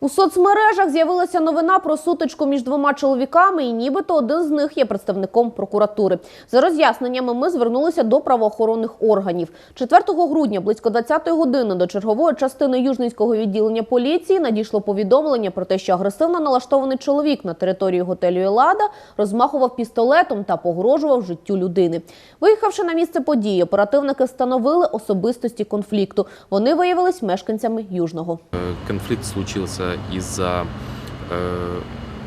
У соцмережах з'явилася новина про сутичку між двома чоловіками, і нібито один з них є представником прокуратури. За роз'ясненнями ми звернулися до правоохоронних органів. 4 грудня близько 20-ї години до чергової частини Южницького відділення поліції надійшло повідомлення про те, що агресивно налаштований чоловік на території готелю «Елада» розмахував пістолетом та погрожував життю людини. Виїхавши на місце події, оперативники встановили особистості конфлікту. Вони виявились мешканцями Южного. Э, Конфликт случился из-за э,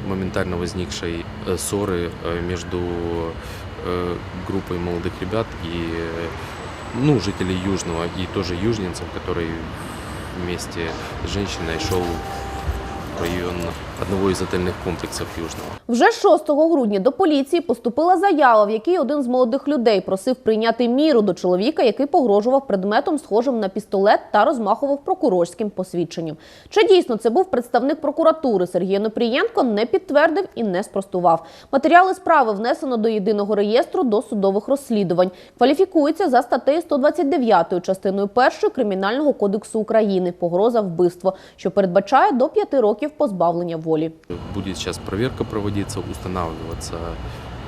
моментально возникшей э, ссоры э, между э, группой молодых ребят и э, ну, жителей Южного и тоже южненцев, который вместе с женщиной шел в район одного из отельных комплексов Южного. Вже 6 грудня до поліції поступила заява, в якій один з молодих людей просив прийняти міру до чоловіка, який погрожував предметом, схожим на пістолет, та розмахував прокурорським посвідченням. Чи дійсно це був представник прокуратури Сергій Непрієнко, не підтвердив і не спростував. Матеріали справи внесено до єдиного реєстру до судових розслідувань. Кваліфікується за статтею 129 частиною 1 Кримінального кодексу України погроза вбивство, що передбачає до 5 років позбавлення волі. Будет сейчас проверка проводиться, устанавливаться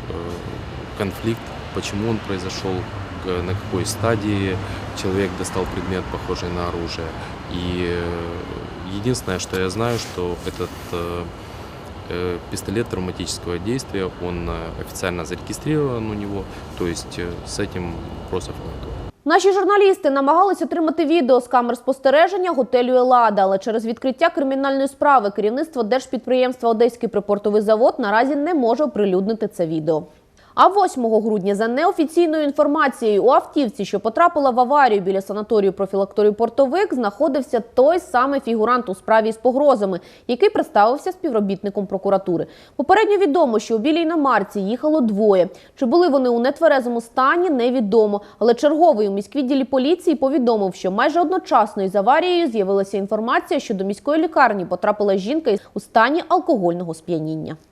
э, конфликт, почему он произошел, на какой стадии человек достал предмет, похожий на оружие. И э, единственное, что я знаю, что этот э, пистолет травматического действия, он официально зарегистрирован у него, то есть с этим вопросов. Наші журналісти намагались отримати відео з камер спостереження готелю Елада, але через відкриття кримінальної справи керівництво держпідприємства Одеський припортовий завод наразі не може оприлюднити це відео. А 8 грудня, за неофіційною інформацією, у автівці, що потрапила в аварію біля санаторію профілакторію Портовик, знаходився той самий фігурант у справі з погрозами, який представився співробітником прокуратури. Попередньо відомо, що у білій іномарці їхало двоє. Чи були вони у нетверезому стані, невідомо. Але черговий у міськвідділі поліції повідомив, що майже одночасно із аварією з'явилася інформація, що до міської лікарні потрапила жінка у стані алкогольного сп'яніння.